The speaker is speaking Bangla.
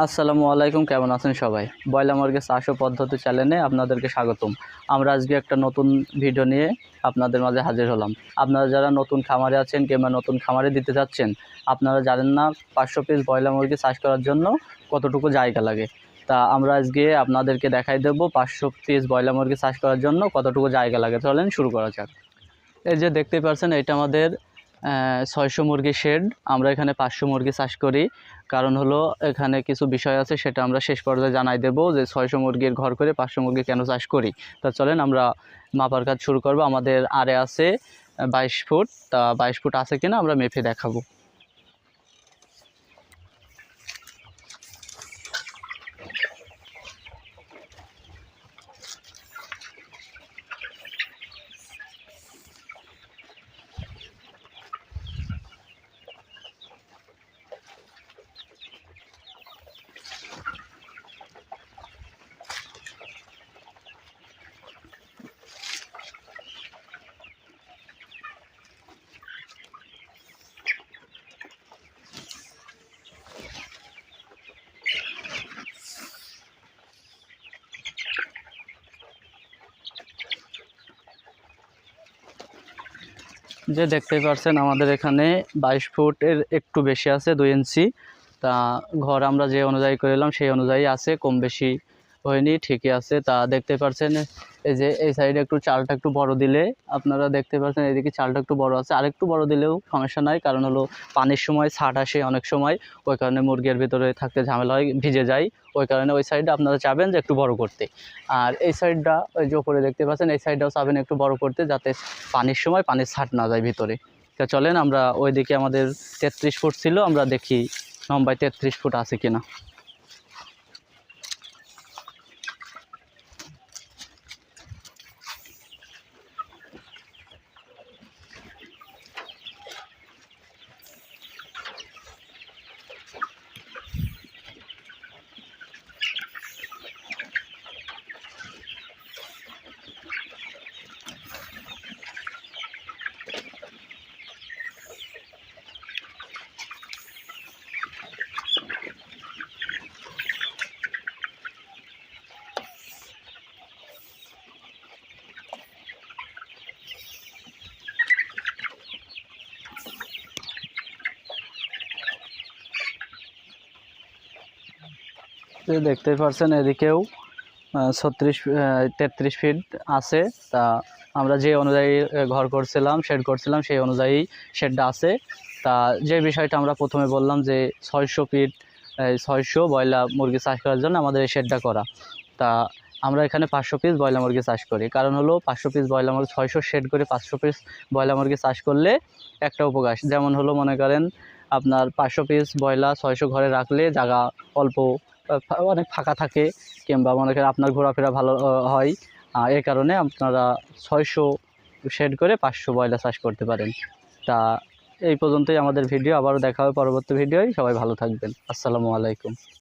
আসসালামু আলাইকুম, কেমন আছেন সবাই? বয়লা মুরগির চাষ ও পদ্ধতি চ্যানেলে আপনাদেরকে স্বাগতম। আমরা আজকে একটা নতুন ভিডিও নিয়ে আপনাদের মাঝে হাজির হলাম। আপনারা যারা নতুন খামারে আছেন কিংবা নতুন খামারে দিতে যাচ্ছেন, আপনারা জানেন না পাঁচশো পিস বয়লা মুরগি চাষ করার জন্য কতটুকু জায়গা লাগে। তা আমরা আজকে আপনাদেরকে দেখাই দেব পাঁচশো পিস বয়লা মুরগি চাষ করার জন্য কতটুকু জায়গা লাগে। চলেন শুরু করা যাক। এই যে দেখতে পাচ্ছেন এটা আমাদের ছয়শো মুরগি শেড আমরা এখানে পাঁচশো মুরগি চাষ করি। কারণ হলো, এখানে কিছু বিষয় আছে, সেটা আমরা শেষ পর্যায়ে জানাই দেব যে ছয়শো মুরগির ঘর করে পাঁচশো মুরগি কেন চাষ করি। তা চলেন, আমরা মাপার কাজ শুরু করব। আমাদের আরে আছে বাইশ ফুট, তা বাইশ ফুট আছে কিনা আমরা মেপে দেখাবো। যে দেখতে পারছেন, আমাদের এখানে বাইশ ফুটের একটু বেশি আছে, দুই ইঞ্চি তা ঘর আমরা যে অনুযায়ী করলাম, সেই অনুযায়ী আছে কম বেশি হয়নি, ঠিকই আছে। তা দেখতে পাচ্ছেন এই যে এই সাইডে একটু চালটা একটু বড় দিলে আপনারা দেখতে পাচ্ছেন এদিকে চালটা একটু বড় আছে। আরেকটু বড় দিলেও সমস্যা নাই, কারণ হলো পানির সময় ছাট আসে অনেক সময়, ওই কারণে মুরগির ভিতরে থাকতে ঝামেলা হয়, ভিজে যায়। ওই কারণে ওই সাইডটা আপনারা চাবেন যে একটু বড় করতে। আর এই সাইডটা ওই যে ওপরে দেখতে পাচ্ছেন, এই সাইডটাও চাবেন একটু বড় করতে, যাতে পানির সময় পানির ছাট না যায় ভিতরে। তা চলেন, আমরা ওইদিকে আমাদের তেত্রিশ ফুট ছিল, আমরা দেখি লম্বায় তেত্রিশ ফুট আছে কিনা। যে দেখতেই পাচ্ছেন এদিকেও ছত্রিশ তেত্রিশ ফিট আছে। তা আমরা যে অনুযায়ী ঘর করছিলাম শেড করছিলাম, সেই অনুযায়ী শেডটা আছে। তা যে বিষয়টা আমরা প্রথমে বললাম যে ছয়শো ফিট ছয়শো বয়লা মুরগি চাষ করার জন্য আমাদের এই শেডটা করা। তা আমরা এখানে পাঁচশো পিস বয়লা মুরগি চাষ করি। কারণ হলো পাঁচশো পিস বয়লা মুরগি, ছয়শো শেড করে পাঁচশো পিস বয়লা মুরগি চাষ করলে একটা উপকার। যেমন হলো মনে করেন, আপনার পাঁচশো পিস বয়লা ছয়শো ঘরে রাখলে জায়গা অল্প অনেক ফাঁকা থাকে কিংবা মনে করেন আপনার ঘোরাফেরা ভালো হয়। এ কারণে আপনারা ছয়শো শেড করে পাঁচশো বয়লা চাষ করতে পারেন। তা এই পর্যন্তই আমাদের ভিডিও, আবারও দেখা হবে পরবর্তী ভিডিওয়। সবাই ভালো থাকবেন। আসসালামু আলাইকুম।